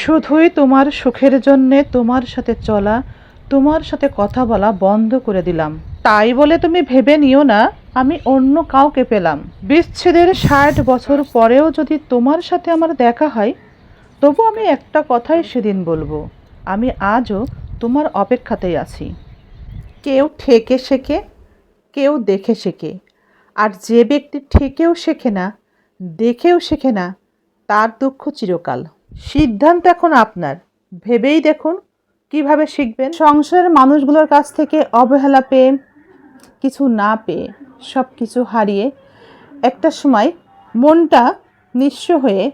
শুধুই তোমার সুখের জন্যে তোমার সাথে চলা, তোমার সাথে কথা বলা বন্ধ করে দিলাম। তাই বলে তুমি ভেবে নিও না, আমি অন্য কাউকে পেলাম। বিচ্ছেদের ষাট বছর পরেও যদি তোমার সাথে আমার দেখা হয়, তবু আমি একটা কথাই সেদিন বলব, আমি আজও তোমার অপেক্ষাতেই আছি। কেউ ঠেকে শেখে, কেউ দেখে শেখে, আর যে ব্যক্তি ঠেকেও শেখে না, দেখেও শেখে না, তার দুঃখ চিরকাল। সিদ্ধান্ত এখন আপনার। ভেবেই দেখুন কীভাবে শিখবেন। সংসারের মানুষগুলোর কাছ থেকে অবহেলা পেয়ে, কিছু না পেয়ে সব কিছু হারিয়ে একটা সময় মনটা নিঃস্ব হয়ে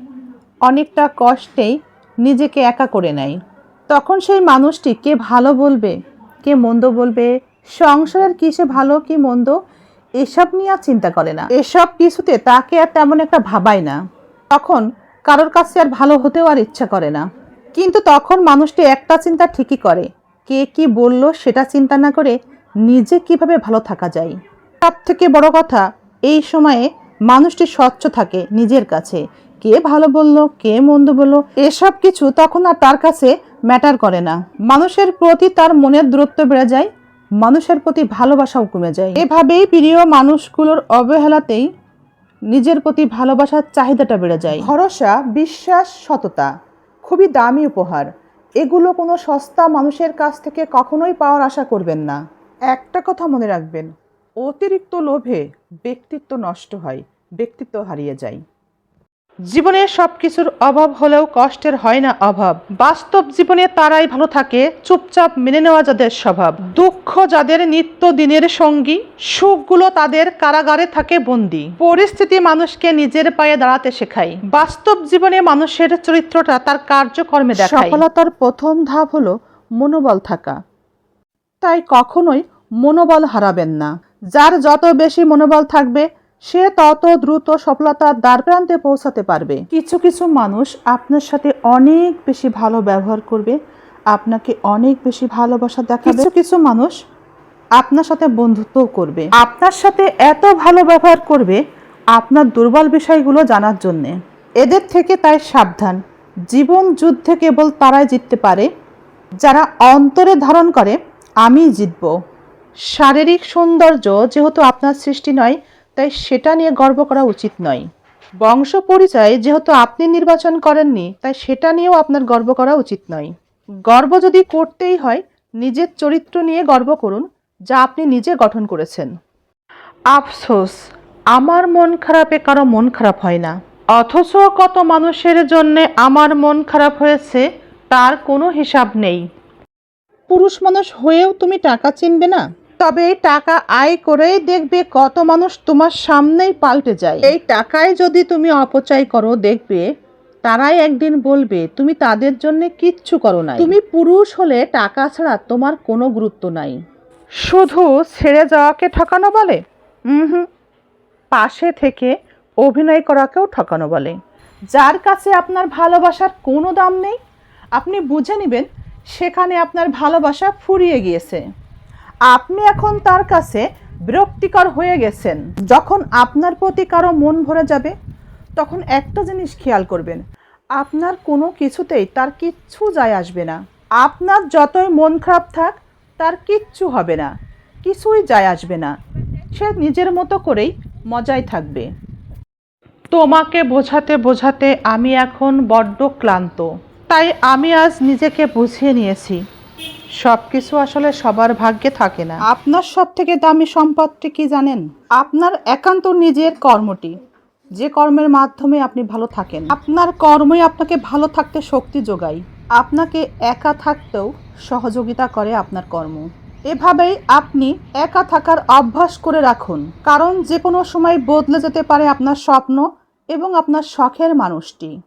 অনেকটা কষ্টেই নিজেকে একা করে নেয়। তখন সেই মানুষটি কে ভালো বলবে, কে মন্দ বলবে, সংসারের কি সে ভালো, কি মন্দ, এসব নিয়ে আর চিন্তা করে না। এসব কিছুতে তাকে আর তেমন একটা ভাবায় না। তখন কারোর কাছে আর ভালো হতেও আর ইচ্ছা করে না। কিন্তু তখন মানুষটি একটা চিন্তা ঠিকই করে, কে কি বলল সেটা চিন্তা না করে নিজে কীভাবে ভালো থাকা যায়। সব থেকে বড় কথা, এই সময়ে মানুষটি স্বচ্ছ থাকে নিজের কাছে, কে ভালো বলল, কে মন্দ বলল, এসব কিছু তখন আর তার কাছে ম্যাটার করে না। মানুষের প্রতি তার মনের দূরত্ব বেড়ে যায়, মানুষের প্রতি ভালোবাসাও কমে যায়। এভাবেই প্রিয় মানুষগুলোর অবহেলাতেই নিজের প্রতি ভালোবাসার চাহিদাটা বেড়ে যায়। ভরসা, বিশ্বাস, সততা খুবই দামি উপহার। এগুলো কোনো সস্তা মানুষের কাছ থেকে কখনোই পাওয়ার আশা করবেন না। একটা কথা মনে রাখবেন, অতিরিক্ত লোভে ব্যক্তিত্ব নষ্ট হয়, ব্যক্তিত্ব হারিয়ে যায়। জীবনে সব কিছুর অভাব হলেও কষ্টের হয় না অভাব। বাস্তব জীবনে তারাই ভালো থাকে, চুপচাপ মেনে নেওয়া যাদের স্বভাব। দুঃখ যাদের নিত্য দিনের সঙ্গী, সুখগুলো তাদের কারাগারে থাকে বন্দি। পরিস্থিতি মানুষকে নিজের পায়ে দাঁড়াতে শেখায়। বাস্তব জীবনে মানুষের চরিত্রটা তার কার্যকর্মে দেখায়। সফলতার প্রথম ধাপ হলো মনোবল থাকা। তাই কখনোই মনোবল হারাবেন না। যার যত বেশি মনোবল থাকবে সে তত দ্রুত সফলতার দ্বার প্রান্তে পৌঁছাতে পারবে। কিছু কিছু মানুষ আপনার সাথে অনেক বেশি ভালো ব্যবহার করবে আপনাকে অনেক বেশি ভালোবাসা দেখাবে। কিছু কিছু মানুষ আপনার সাথে বন্ধুত্ব করবে। আপনার সাথে এত ভালো ব্যবহার করবে আপনার দুর্বল বিষয়গুলো জানার জন্যে। এদের থেকে তাই সাবধান। জীবন যুদ্ধে কেবল তারাই জিততে পারে। যারা অন্তরে ধারণ করে আমি জিতব। শারীরিক সৌন্দর্য যেহেতু আপনার সৃষ্টি নয় তাই সেটা নিয়ে গর্ব করা উচিত নয়। বংশ পরিচয় যেহেতু আপনি নির্বাচন করেননি, তাই সেটা নিয়েও আপনার গর্ব করা উচিত নয়। গর্ব যদি করতেই হয়, নিজের চরিত্র নিয়ে গর্ব করুন, যা আপনি নিজে গঠন করেছেন। আফসোস, আমার মন খারাপে কারও মন খারাপ হয় না। অথচ কত মানুষের জন্যে আমার মন খারাপ হয়েছে, তার কোনো হিসাব নেই। পুরুষ মানুষ হয়েও তুমি টাকা চিনবে না? তবে এই টাকা আয় করেই দেখবে কত মানুষ তোমার সামনেই পাল্টে যায়। এই টাকায় যদি তুমি অপচয় করো দেখবে তারাই একদিন বলবে তুমি তাদের জন্য কিচ্ছু করো না তুমি পুরুষ হলে টাকা ছাড়া তোমার কোনো গুরুত্ব নাই। শুধু ছেড়ে যাওয়াকে ঠকানো বলে? হুম। পাশে থেকে অভিনয় করাকেও ঠকানো বলে। যার কাছে আপনার ভালোবাসার কোনো দাম নেই আপনি বুঝে নেবেন সেখানে আপনার ভালোবাসা ফুরিয়ে গিয়েছে। আপনি এখন তার কাছে বিরক্তিকর হয়ে গেছেন। যখন আপনার প্রতি কারও মন ভরে যাবে, তখন একটা জিনিস খেয়াল করবেন, আপনার কোনো কিছুতেই তার কিচ্ছু যায় আসবে না। আপনার যতই মন খারাপ থাক, তার কিচ্ছু হবে না, কিছুই যায় আসবে না। সে নিজের মতো করেই মজায় থাকবে। তোমাকে বোঝাতে বোঝাতে আমি এখন বড্ড ক্লান্ত। তাই আমি আজ নিজেকে বুঝিয়ে নিয়েছি সব কিছু আসলে সবার ভাগ্যে থাকে না। আপনার সব থেকে দামি সম্পদটি কি জানেন? আপনার একান্ত নিজের কর্মটি। যে কর্মের মাধ্যমে আপনি ভালো থাকেন। আপনার কর্মই আপনাকে ভালো থাকতে শক্তি যোগায়। আপনাকে একা থাকতেও সহযোগিতা করে আপনার কর্ম। এভাবেই আপনি একা থাকার অভ্যাস করে রাখুন। কারণ যে কোনো সময় বদলে যেতে পারে আপনার স্বপ্ন এবং আপনার শখের মানুষটি।